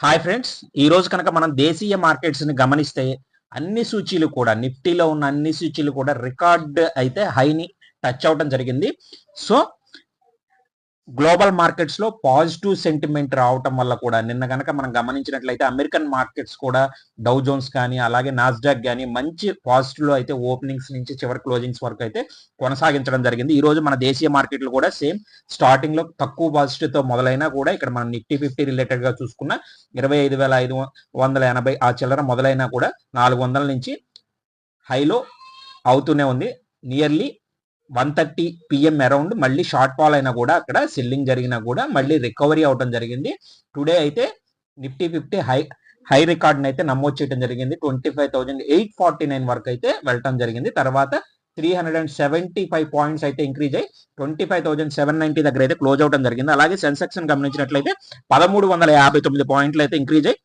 Hi friends ఈ రోజు కనుక మనం దేశీయ మార్కెట్స్ని గమనిస్తే అన్ని సూచీలు కూడా నిఫ్టీలో ఉన్న అన్ని సూచీలు కూడా రికార్డ్ అయితే హైని టచ్ అవడం జరిగింది. సో గ్లోబల్ మార్కెట్స్లో పాజిటివ్ సెంటిమెంట్ రావటం వల్ల కూడా నిన్న కనుక మనం గమనించినట్లయితే అమెరికన్ మార్కెట్స్ కూడా డౌ జోన్స్ కానీ అలాగే నాస్డాక్ కానీ మంచి పాజిటివ్లో అయితే ఓపెనింగ్స్ నుంచి చివరి క్లోజింగ్స్ వరకు అయితే కొనసాగించడం జరిగింది. ఈ రోజు మన దేశీయ మార్కెట్లు కూడా సేమ్ స్టార్టింగ్లో తక్కువ పాజిటివ్తో మొదలైనా కూడా ఇక్కడ మనం నిఫ్టీ ఫిఫ్టీ రిలేటెడ్గా చూసుకున్న ఇరవై ఐదు వేల ఐదు వందల ఎనభై ఆ చిల్లర మొదలైనా కూడా నాలుగు వందల నుంచి హైలో అవుతూనే ఉంది. Nearly one thirty PM around మళ్ళీ షార్ట్ ఫాల్ అయినా కూడా అక్కడ సెల్లింగ్ జరిగినా కూడా మళ్ళీ రికవరీ అవడం జరిగింది. టుడే అయితే నిఫ్టీ ఫిఫ్టీ హై హై రికార్డ్ని అయితే నమోదు చేయడం జరిగింది. Twenty five thousand eight forty nine వరకు అయితే వెళ్ళటం జరిగింది. తర్వాత three hundred and seventy five points అయితే ఇంక్రీజ్ అయ్యి twenty five thousand seven ninety దగ్గర అయితే క్లోజ్ అవడం జరిగింది. అలాగే సెన్సెక్స్ గమనించినట్లయితే పదమూడు వందల యాభై తొమ్మిది పాయింట్లు అయితే ఇంక్రీజ్ అయ్యి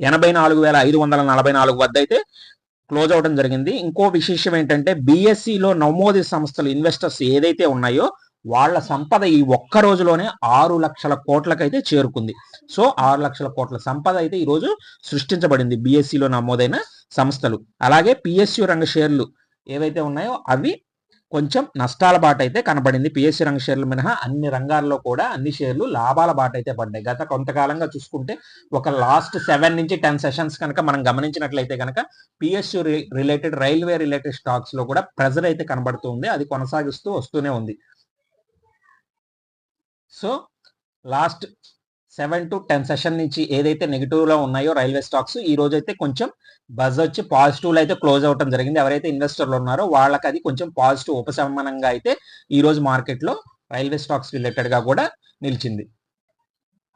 ఎనభై నాలుగు వేల ఐదు వందల నలభై నాలుగు వద్ద అయితే క్లోజ్ అవడం జరిగింది. ఇంకో విశేషం ఏంటంటే బీఎస్సీలో నమోదు సంస్థలు ఇన్వెస్టర్స్ ఏదైతే ఉన్నాయో వాళ్ళ సంపద ఈ ఒక్క రోజులోనే ఆరు లక్షల కోట్లకైతే చేరుకుంది. సో ఆరు లక్షల కోట్ల సంపద అయితే ఈరోజు సృష్టించబడింది బీఎస్సీలో నమోదైన సంస్థలు. అలాగే పిఎస్యు రంగ షేర్లు ఏవైతే ఉన్నాయో అవి కొంచెం నష్టాల బాట అయితే కనబడింది పిఎస్సి రంగ షేర్లు మినహా అన్ని రంగాల్లో కూడా అన్ని షేర్లు లాభాల బాట అయితే పడ్డాయి. గత కొంతకాలంగా చూసుకుంటే ఒక లాస్ట్ సెవెన్ నుంచి టెన్ సెషన్స్ కనుక మనం గమనించినట్లయితే కనుక పిఎస్యు రిలేటెడ్ రైల్వే రిలేటెడ్ స్టాక్స్లో కూడా ప్రెజర్ అయితే కనబడుతుంది అది కొనసాగిస్తూ వస్తూనే ఉంది. So last seven to ten session నుంచి ఏదైతే నెగిటివ్లో ఉన్నాయో రైల్వే స్టాక్స్ ఈ రోజు అయితే కొంచెం బజ్ వచ్చి పాజిటివ్లో అయితే క్లోజ్ అవడం జరిగింది. ఎవరైతే ఇన్వెస్టర్లు ఉన్నారో వాళ్ళకి అది కొంచెం పాజిటివ్ ఉపశమనంగా అయితే ఈ రోజు మార్కెట్లో రైల్వే స్టాక్స్ రిలేటెడ్గా కూడా నిలిచింది.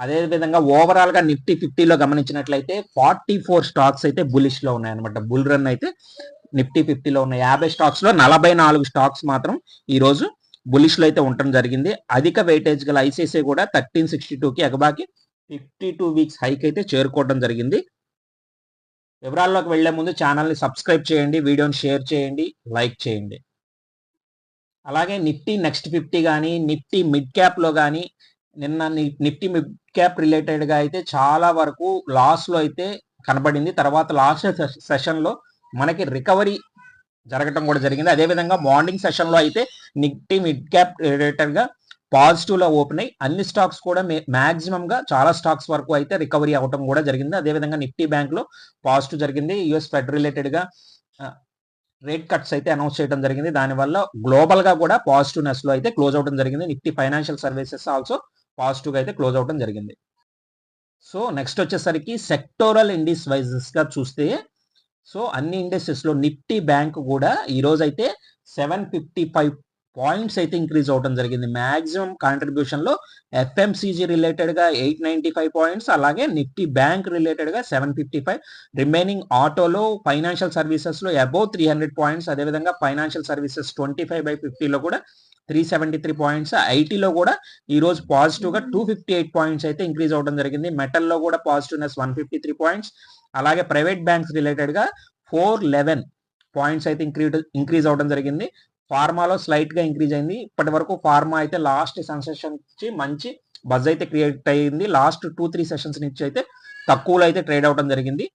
అదే విధంగా ఓవరాల్గా నిఫ్టీ ఫిఫ్టీలో గమనించినట్లయితే ఫార్టీ ఫోర్ స్టాక్స్ అయితే బులిష్లో ఉన్నాయన్నమాట. బుల్ రన్ అయితే నిఫ్టీ ఫిఫ్టీలో ఉన్న యాభై స్టాక్స్లో నలభై నాలుగు స్టాక్స్ మాత్రం ఈ రోజు బులిష్లో అయితే ఉండటం జరిగింది. అధిక వెయిటేజ్ గల ఐసిఐసిఐ కూడా థర్టీన్ సిక్స్టీ టూకి అగబాకి ఎగబాకి ఫిఫ్టీ టూ వీక్స్ హైక్ అయితే చేరుకోవడం జరిగింది. వివరాల్లోకి వెళ్ళే ముందు ఛానల్ని సబ్స్క్రైబ్ చేయండి వీడియోని షేర్ చేయండి లైక్ చేయండి. అలాగే నిఫ్టీ నెక్స్ట్ ఫిఫ్టీ కానీ నిఫ్టీ మిడ్ క్యాప్లో కానీ నిన్న నిఫ్టీ మిడ్ క్యాప్ రిలేటెడ్గా అయితే చాలా వరకు లాస్లో అయితే కనబడింది. తర్వాత లాస్ట్ సెషన్లో మనకి రికవరీ జరగటం కూడా జరిగింది. అదే విధంగా మార్నింగ్ సెషన్లో అయితే నిఫ్టీ మిడ్ క్యాప్ రిలేటెడ్గా పాజిటివ్లో పాజిటివ్లో ఓపెన్ అయ్యి అన్ని స్టాక్స్ కూడా మాక్సిమం గా చాలా స్టాక్స్ వరకు అయితే రికవరీ అవ్వటం కూడా జరిగింది. అదే విధంగా నిఫ్టీ బ్యాంక్లో పాజిటివ్ జరిగింది. యుఎస్ ఫెడ్ రిలేటెడ్గా రేట్ కట్స్ అయితే అనౌన్స్ చేయడం జరిగింది. దానివల్ల గ్లోబల్గా కూడా పాజిటివ్నెస్లో అయితే క్లోజ్ అవడం జరిగింది. నిఫ్టీ ఫైనాన్షియల్ సర్వీసెస్ ఆల్సో పాజిటివ్గా అయితే క్లోజ్ అవడం జరిగింది. సో నెక్స్ట్ వచ్చేసరికి సెక్టోరల్ ఇండిస్ వైజెస్గా చూస్తే సో అన్ని ఇండస్ట్రీస్లో నిఫ్టీ బ్యాంక్ కూడా ఈ రోజు అయితే సెవెన్ ఫిఫ్టీ ఫైవ్ పాయింట్స్ అయితే ఇంక్రీజ్ అవడం జరిగింది. మాక్సిమం కాంట్రిబ్యూషన్లో ఎఫ్ఎంసీజీ రిలేటెడ్గా ఎయిట్ నైన్టీ ఫైవ్ పాయింట్స్ అలాగే నిఫ్టీ బ్యాంక్ రిలేటెడ్గా సెవెన్ ఫిఫ్టీ ఫైవ్. రిమైనింగ్ ఆటోలో ఫైనాన్షియల్ సర్వీసెస్లో అబౌవ్ త్రీ హండ్రెడ్ పాయింట్స్ అదేవిధంగా financial services twenty five by ఫిఫ్టీలో కూడా త్రీ సెవెంటీ త్రీ పాయింట్స్ ఐటీలో కూడా ఈ రోజు పాజిటివ్గా టూ ఫిఫ్టీ ఎయిట్ పాయింట్స్ అయితే ఇంక్రీజ్ అవడం జరిగింది. మెటల్లో కూడా positiveness one fifty three points అలాగే ప్రైవేట్ బ్యాంక్స్ రిలేటెడ్గా ఫోర్ లెవెన్ పాయింట్స్ అయితే ఇంక్రీజ్ ఇంక్రీజ్ అవడం జరిగింది. ఫార్మాలో స్లైట్గా ఇంక్రీజ్ అయింది. ఇప్పటి వరకు ఫార్మా అయితే లాస్ట్ సెన్సేషన్ నుంచి మంచి బజ్ అయితే క్రియేట్ అయ్యింది. లాస్ట్ టూ త్రీ సెషన్స్ నుంచి అయితే తక్కువలో అయితే ట్రేడ్ అవడం జరిగింది.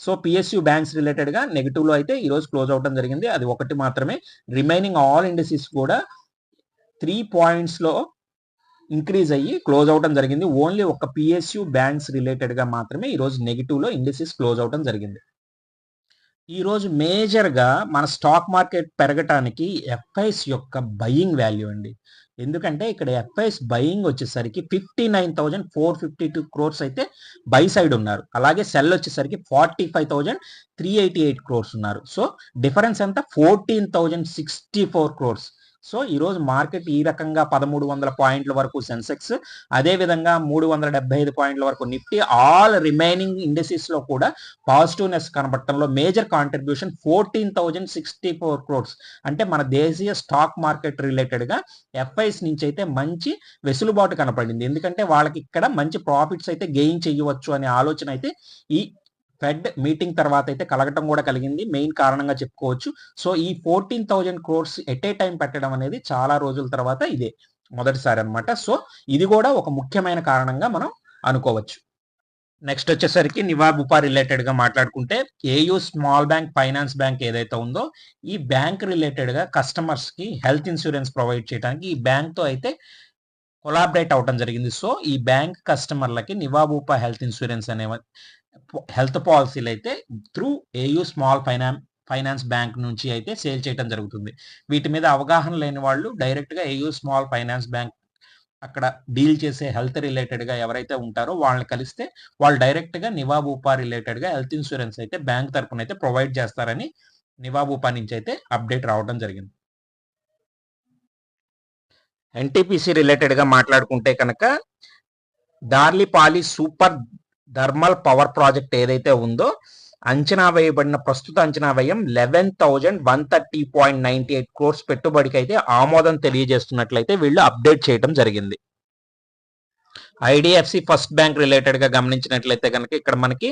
సో పిఎస్యు బ్యాంక్స్ రిలేటెడ్గా నెగిటివ్లో అయితే ఈ రోజు క్లోజ్ అవడం జరిగింది. అది ఒకటి మాత్రమే. రిమైనింగ్ ఆల్ ఇండస్ట్రీస్ కూడా త్రీ పాయింట్స్లో ఇంక్రీజ్ అయ్యి క్లోజ్ అవడం జరిగింది. ఓన్లీ ఒక పిఎస్యు బ్యాంక్స్ రిలేటెడ్గా మాత్రమే ఈరోజు నెగిటివ్లో నెగిటివ్ క్లోజ్ అవడం జరిగింది. ఈరోజు మేజర్గా మన స్టాక్ మార్కెట్ పెరగటానికి ఎఫ్ఐస్ యొక్క బయింగ్ వాల్యూ అండి. ఎందుకంటే ఇక్కడ ఎఫ్ఐస్ బయింగ్ వచ్చేసరికి fifty nine thousand four fifty two crores అయితే బై సైడ్ ఉన్నారు. అలాగే సెల్ వచ్చేసరికి forty five thousand three eighty eight crores ఉన్నారు. సో డిఫరెన్స్ ఎంత? Fourteen thousand sixty four crores so ఈరోజు మార్కెట్ ఈ రకంగా పదమూడు వందల పాయింట్ల వరకు సెన్సెక్స్ అదే విధంగా మూడు వందల డెబ్బై ఐదు పాయింట్ల వరకు నిఫ్టీ ఆల్ రిమైనింగ్ ఇండస్ట్రీస్లో కూడా positiveness కనబడటంలో major contribution fourteen thousand sixty four crores అంటే మన దేశీయ స్టాక్ మార్కెట్ రిలేటెడ్గా ఎఫ్ఐస్ నుంచి అయితే మంచి వెసులుబాటు కనపడింది. ఎందుకంటే వాళ్ళకి ఇక్కడ మంచి ప్రాఫిట్స్ అయితే గెయిన్ చేయవచ్చు అనే ఆలోచన అయితే ఈ ఫెడ్ మీటింగ్ తర్వాత అయితే కలగటం కూడా కలిగింది. మెయిన్ కారణంగా చెప్పుకోవచ్చు. సో ఈ fourteen thousand crores at a time పెట్టడం అనేది చాలా రోజుల తర్వాత ఇదే మొదటిసారి అన్నమాట. సో ఇది కూడా ఒక ముఖ్యమైన కారణంగా మనం అనుకోవచ్చు. నెక్స్ట్ వచ్చేసరికి నివాబుపా రిలేటెడ్గా మాట్లాడుకుంటే AU small bank finance bank ఏదైతే ఉందో ఈ బ్యాంక్ రిలేటెడ్గా కస్టమర్స్కి హెల్త్ ఇన్సూరెన్స్ ప్రొవైడ్ చేయడానికి ఈ బ్యాంక్తో అయితే కొలాబరేట్ అవడం జరిగింది. సో ఈ బ్యాంక్ కస్టమర్లకి నివాబూపా హెల్త్ ఇన్సూరెన్స్ అనే హెల్త్ పాలసీలు అయితే through AU small finance finance bank నుంచి అయితే సేల్ చేయడం జరుగుతుంది. వీటి మీద అవగాహన లేని వాళ్ళు డైరెక్ట్గా AU AU small finance bank అక్కడ డీల్ చేసే హెల్త్ రిలేటెడ్గా ఎవరైతే ఉంటారో వాళ్ళని కలిస్తే వాళ్ళు డైరెక్ట్గా నివాబూపా రిలేటెడ్గా హెల్త్ ఇన్సూరెన్స్ అయితే బ్యాంక్ తరఫున అయితే ప్రొవైడ్ చేస్తారని నివాబూపా నుంచి అయితే అప్డేట్ రావడం జరిగింది. ఎన్టీపీసీ రిలేటెడ్గా మాట్లాడుకుంటే కనుక Darlipali super thermal power project ఏదైతే ఉందో అంచనా వేయబడిన ప్రస్తుత అంచనా వ్యయం eleven thousand one thirty point ninety eight crores పెట్టుబడికి అయితే ఆమోదం తెలియజేస్తున్నట్లయితే వీళ్ళు అప్డేట్ చేయడం జరిగింది. ఐడిఎఫ్సి ఫస్ట్ బ్యాంక్ రిలేటెడ్గా గమనించినట్లయితే కనుక ఇక్కడ మనకి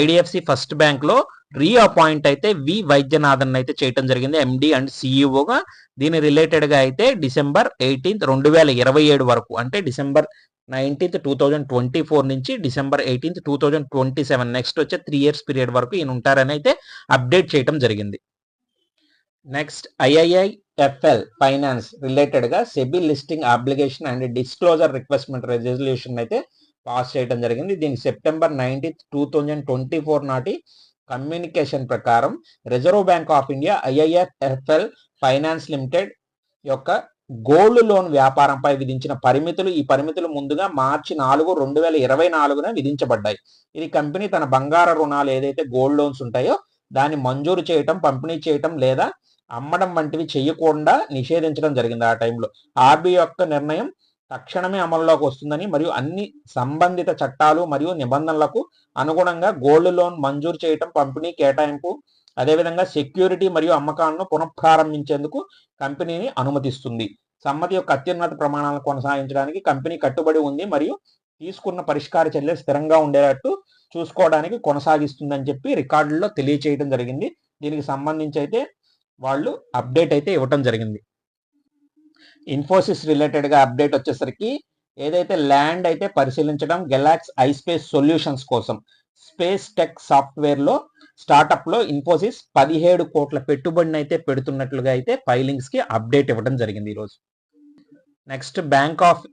ఐడిఎఫ్సి ఫస్ట్ బ్యాంక్లో రీఅపాయింట్ అయితే వి వైద్యనాథన్ అయితే చేయడం జరిగింది. ఎండి అండ్ సిఇఓగా దీని రిలేటెడ్గా అయితే డిసెంబర్ ఎయిటీన్త్ రెండు వేల ఇరవై ఏడు వరకు అంటే December nineteenth two thousand twenty four నుంచి December eighteenth two thousand twenty seven next వచ్చే త్రీ ఇయర్స్ పీరియడ్ వరకు ఈయన ఉంటారని అయితే అప్డేట్ చేయడం జరిగింది. నెక్స్ట్ ఐఐఐఎఫ్ఎల్ ఫైనాన్స్ రిలేటెడ్గా SEBI listing application and disclosure requirement resolution అయితే పాస్ చేయడం జరిగింది. దీనికి September nineteenth two thousand twenty four నాటి కమ్యూనికేషన్ ప్రకారం Reserve Bank of India IIFL finance limited యొక్క గోల్డ్ లోన్ వ్యాపారంపై విధించిన పరిమితులు ఈ పరిమితులు ముందుగా మార్చి నాలుగు రెండు వేల ఇరవై నాలుగున విధించబడ్డాయి. ఇది కంపెనీ తన బంగార రుణాలు ఏదైతే గోల్డ్ లోన్స్ ఉంటాయో దాన్ని మంజూరు చేయటం పంపిణీ చేయటం లేదా అమ్మడం వంటివి చేయకుండా నిషేధించడం జరిగింది ఆ టైంలో. ఆర్బీఐ యొక్క నిర్ణయం తక్షణమే అమల్లోకి వస్తుందని మరియు అన్ని సంబంధిత చట్టాలు మరియు నిబంధనలకు అనుగుణంగా గోల్డ్ లోన్ మంజూరు చేయటం పంపిణీ కేటాయింపు అదేవిధంగా సెక్యూరిటీ మరియు అమ్మకాలను పునఃప్రారంభించేందుకు కంపెనీని అనుమతిస్తుంది. సమ్మతి యొక్క అత్యున్నత ప్రమాణాలను కొనసాగించడానికి కంపెనీ కట్టుబడి ఉంది మరియు తీసుకున్న పరిష్కార చర్యలు స్థిరంగా ఉండేటట్టు చూసుకోవడానికి కొనసాగిస్తుందని చెప్పి రికార్డుల్లో తెలియచేయడం జరిగింది. దీనికి సంబంధించి అయితే వాళ్ళు అప్డేట్ అయితే ఇవ్వటం జరిగింది. ఇన్ఫోసిస్ రిలేటెడ్గా అప్డేట్ వచ్చేసరికి ఏదైతే ల్యాండ్ అయితే పరిశీలించడం గెలాక్స్ ఐస్పేస్ సొల్యూషన్స్ కోసం స్పేస్ టెక్ సాఫ్ట్వేర్లో స్టార్టప్లో ఇన్ఫోసిస్ పదిహేడు కోట్ల పెట్టుబడిని అయితే పెడుతున్నట్లుగా అయితే ఫైలింగ్స్కి అప్డేట్ ఇవ్వడం జరిగింది ఈరోజు next Bank of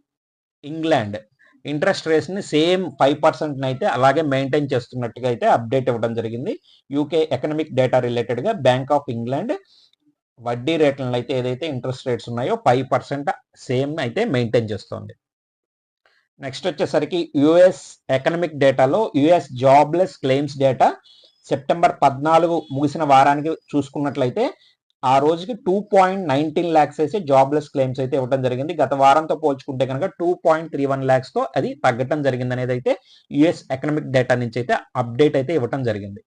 England interest రేట్స్ని same five పర్సెంట్ని అయితే అలాగే మెయింటైన్ చేస్తున్నట్టుగా అయితే అప్డేట్ ఇవ్వడం జరిగింది. యూకే ఎకనామిక్ డేటా రిలేటెడ్గా బ్యాంక్ ఆఫ్ ఇంగ్లాండ్ వడ్డీ రేట్లను అయితే ఏదైతే ఇంట్రెస్ట్ రేట్స్ ఉన్నాయో ఫైవ్ పర్సెంట్ సేమ్ అయితే మెయింటైన్ చేస్తుంది. నెక్స్ట్ వచ్చేసరికి యుఎస్ ఎకనామిక్ డేటాలో US jobless claims data September పద్నాలుగు ముగిసిన వారానికి చూసుకున్నట్లయితే ఆ రోజుకి టూ పాయింట్ నైన్టీన్ ల్యాక్స్ అయితే జాబ్లెస్ క్లెయిమ్స్ అయితే ఇవ్వడం జరిగింది. గత వారంతో పోల్చుకుంటే కనుక టూ పాయింట్ త్రీ వన్ ల్యాక్స్తో అది తగ్గటం జరిగింది అనేది అయితే యుఎస్ ఎకనామిక్ డేటా నుంచి అయితే అప్డేట్ అయితే ఇవ్వటం జరిగింది.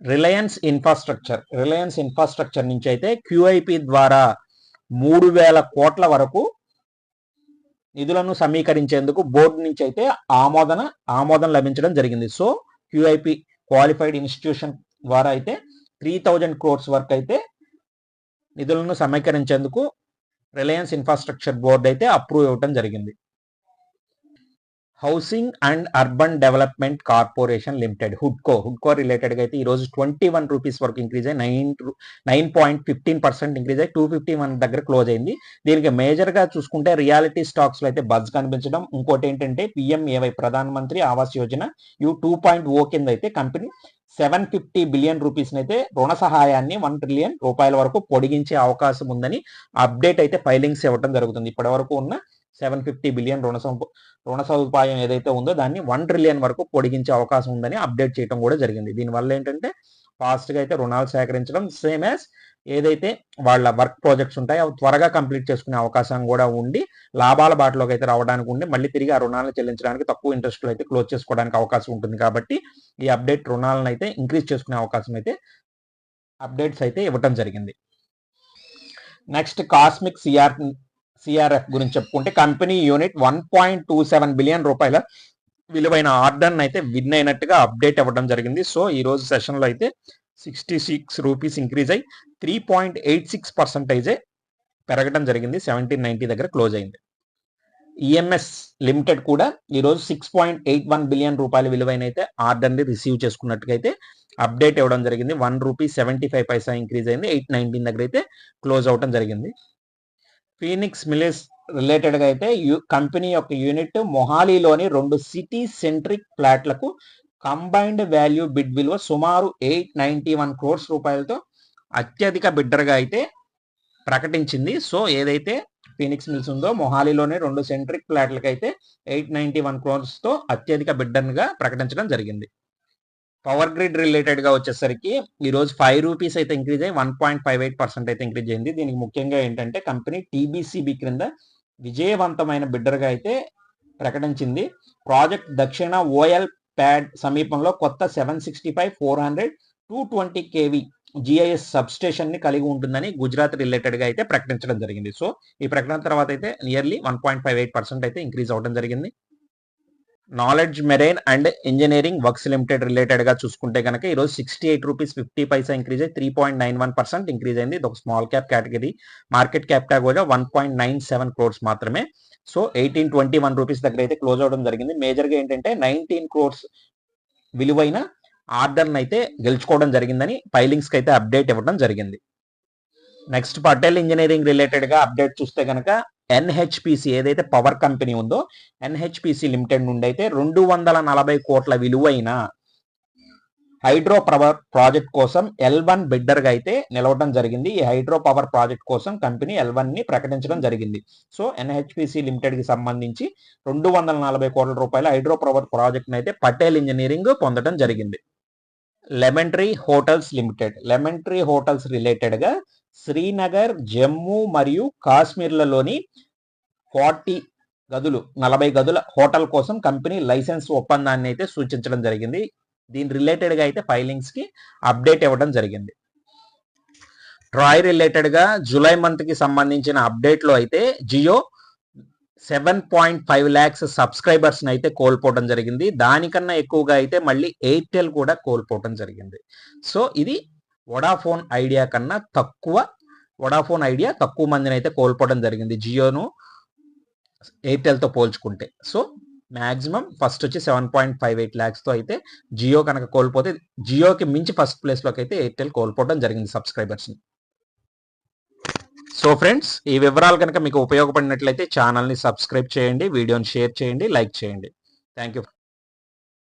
రిలయన్స్ ఇన్ఫ్రాస్ట్రక్చర్ రిలయన్స్ ఇన్ఫ్రాస్ట్రక్చర్ నుంచి అయితే క్యూఐపి ద్వారా మూడు వేల కోట్ల వరకు నిధులను సమీకరించేందుకు బోర్డు నుంచి అయితే ఆమోదన ఆమోదం లభించడం జరిగింది. సో క్యూఐపి క్వాలిఫైడ్ ఇన్స్టిట్యూషన్ ద్వారా అయితే త్రీ థౌజండ్ క్రోర్స్ వరకు అయితే నిధులను సమీకరించేందుకు రిలయన్స్ ఇన్ఫ్రాస్ట్రక్చర్ బోర్డు అయితే అప్రూవ్ ఇవ్వటం జరిగింది. Housing and urban development corporation limited హుడ్కో. హుడ్కో రిలేటెడ్గా అయితే ఈరోజు ట్వంటీ వన్ రూపీస్ వరకు ఇంక్రీజ్ అయ్యి nine nine point fifteen percent increase అయ్యి టూ ఫిఫ్టీ వన్ దగ్గర క్లోజ్ అయింది. దీనికి మేజర్గా చూసుకుంటే రియాలిటీ స్టాక్స్లో అయితే బజ్ కనిపించడం. ఇంకోటి ఏంటంటే PMAY Pradhan Mantri Awas Yojana U two point O కింద అయితే company seven fifty billion rupees అయితే రుణ సహాయాన్ని వన్ ట్రిలియన్ రూపాయల వరకు పొడిగించే అవకాశం ఉందని అప్డేట్ అయితే ఫైలింగ్స్ ఇవ్వడం జరుగుతుంది. ఇప్పటి వరకు ఉన్న సెవెన్ ఫిఫ్టీ బిలియన్ రుణ రుణ సదుపాయం ఏదైతే ఉందో దాన్ని వన్ ట్రిలియన్ వరకు పొడిగించే అవకాశం ఉందని అప్డేట్ చేయడం కూడా జరిగింది. దీనివల్ల ఏంటంటే ఫాస్ట్గా అయితే రుణాలు సేకరించడం సేమ్ యాజ్ ఏదైతే వాళ్ళ వర్క్ ప్రాజెక్ట్స్ ఉంటాయో అవి త్వరగా కంప్లీట్ చేసుకునే అవకాశం కూడా ఉండి లాభాల బాటలోకి అయితే రావడానికి ఉండి మళ్ళీ తిరిగి ఆ రుణాలను చెల్లించడానికి తక్కువ ఇంట్రెస్ట్లో అయితే క్లోజ్ చేసుకోవడానికి అవకాశం ఉంటుంది. కాబట్టి ఈ అప్డేట్ రుణాలను అయితే ఇంక్రీజ్ చేసుకునే అవకాశం అయితే అప్డేట్స్ అయితే ఇవ్వటం జరిగింది. నెక్స్ట్ కాస్మిక్ సిఆర్ సిఆర్ఎఫ్ గురించి చెప్పుకుంటే company unit one point two seven billion రూపాయల విలువైన ఆర్డర్ అయితే విన్ అయినట్టుగా అప్డేట్ ఇవ్వడం జరిగింది. సో ఈ రోజు సెషన్లో అయితే సిక్స్టీ సిక్స్ రూపీస్ ఇంక్రీజ్ అయ్యి త్రీ పాయింట్ ఎయిట్ సిక్స్ పర్సెంటేజే పెరగడం జరిగింది. సెవెంటీన్ నైన్టీ దగ్గర క్లోజ్ అయింది. ఈఎంఎస్ లిమిటెడ్ కూడా ఈరోజు six point eight one billion రూపాయల విలువైన అయితే ఆర్డర్ని రిసీవ్ చేసుకున్నట్టుగా అయితే అప్డేట్ ఇవ్వడం జరిగింది. One rupee seventy five paisa increase అయింది. ఎయిట్ నైన్టీన్ దగ్గర అయితే క్లోజ్ అవడం జరిగింది. ఫీనిక్స్ మిలిస్ రిలేటెడ్గా అయితే యూ కంపెనీ యొక్క యూనిట్ మొహాలీలోని రెండు సిటీ సెంట్రిక్ ఫ్లాట్లకు కంబైన్డ్ వాల్యూ బిడ్ విలువ సుమారు ఎయిట్ నైంటీ వన్ క్రోర్స్ రూపాయలతో అత్యధిక బిడ్డర్గా అయితే ప్రకటించింది. సో ఏదైతే ఫీనిక్స్ మిల్స్ ఉందో మొహాలీలోని రెండు సెంట్రిక్ ఫ్లాట్లకు అయితే ఎయిట్ నైంటీ వన్ క్రోర్స్తో అత్యధిక బిడ్డర్గా ప్రకటించడం జరిగింది. పవర్ గ్రిడ్ రిలేటెడ్గా వచ్చేసరికి ఈ రోజు ఫైవ్ రూపీస్ అయితే ఇంక్రీజ్ అయ్యి one point five eight percent అయితే ఇంక్రీజ్ అయింది దీనికి ముఖ్యంగా ఏంటంటే కంపెనీ టీబీసీబీ క్రింద విజయవంతమైన బిడ్డర్గా అయితే ప్రకటించింది. ప్రాజెక్ట్ దక్షిణ ఓఎల్ ప్యాడ్ సమీపంలో కొత్త seven sixty five four hundred two twenty KV GIS సబ్స్టేషన్ని కలిగి ఉంటుందని గుజరాత్ రిలేటెడ్గా అయితే ప్రకటించడం జరిగింది. సో ఈ ప్రకటన తర్వాత అయితే nearly one point five eight percent అయితే ఇంక్రీజ్ అవడం జరిగింది. Knowledge Marine and Engineering Works Limited రిలేటెడ్గా చూసుకుంటే కనుక ఈరోజు sixty eight rupees fifty paisa increase అయ్యి three point nine one percent increase అయింది. ఇది ఒక small cap category market cap కూడా one point nine seven crores మాత్రమే. So eighteen twenty one rupees దగ్గర అయితే క్లోజ్ అవడం జరిగింది. మేజర్గా ఏంటంటే నైన్టీన్ క్రోర్స్ విలువైన ఆర్డర్ని అయితే గెలుచుకోవడం జరిగిందని ఫైలింగ్స్కి అయితే అప్డేట్ ఇవ్వడం జరిగింది. నెక్స్ట్ పటేల్ ఇంజనీరింగ్ రిలేటెడ్గా అప్డేట్ చూస్తే కనుక ఎన్హెచ్పిసి ఏదైతే పవర్ కంపెనీ ఉందో ఎన్హెచ్పిసి లిమిటెడ్ నుండి అయితే రెండు వందల నలభై కోట్ల విలువైన హైడ్రో పవర్ ప్రాజెక్ట్ కోసం ఎల్ వన్ బిడ్డర్గా అయితే నిలవడం జరిగింది. ఈ హైడ్రో పవర్ ప్రాజెక్ట్ కోసం కంపెనీ ఎల్ వన్ని ప్రకటించడం జరిగింది. సో ఎన్హెచ్పిసి లిమిటెడ్కి సంబంధించి రెండు వందల నలభై కోట్ల రూపాయల హైడ్రో పవర్ ప్రాజెక్ట్ అయితే పటేల్ ఇంజనీరింగ్ పొందడం జరిగింది. Lemon Tree Hotels Limited Lemon Tree Hotels రిలేటెడ్గా శ్రీనగర్ జమ్మూ మరియు కాశ్మీర్లలోని ఫార్టీ గదులు నలభై గదుల హోటల్ కోసం కంపెనీ లైసెన్స్ ఒప్పందాన్ని అయితే సూచించడం జరిగింది. దీని రిలేటెడ్గా అయితే ఫైలింగ్స్కి అప్డేట్ ఇవ్వడం జరిగింది. ట్రాయ్ రిలేటెడ్గా జూలై మంత్కి సంబంధించిన అప్డేట్లో అయితే Jio seven point five lakhs సబ్స్క్రైబర్స్ని అయితే కోల్పోవడం జరిగింది. దానికన్నా ఎక్కువగా అయితే మళ్ళీ ఎయిర్టెల్ కూడా కోల్పోవడం జరిగింది. సో ఇది వడాఫోన్ ఐడియా కన్నా తక్కువ వడాఫోన్ ఐడియా తక్కువ మందిని అయితే కోల్పోవడం జరిగింది జియోను ఎయిర్టెల్తో పోల్చుకుంటే. సో మాక్సిమం ఫస్ట్ వచ్చి సెవెన్ పాయింట్ ఫైవ్ ఎయిట్ ల్యాక్స్తో అయితే జియో కనుక కోల్పోతే జియోకి మించి ఫస్ట్ ప్లేస్లోకి అయితే ఎయిర్టెల్ కోల్పోవడం జరిగింది సబ్స్క్రైబర్స్ని సో ఫ్రెండ్స్ ఈ వివరాలు కనుక మీకు ఉపయోగపడినట్లయితే ఛానల్ని సబ్స్క్రైబ్ చేయండి వీడియోని షేర్ చేయండి లైక్ చేయండి. Thank you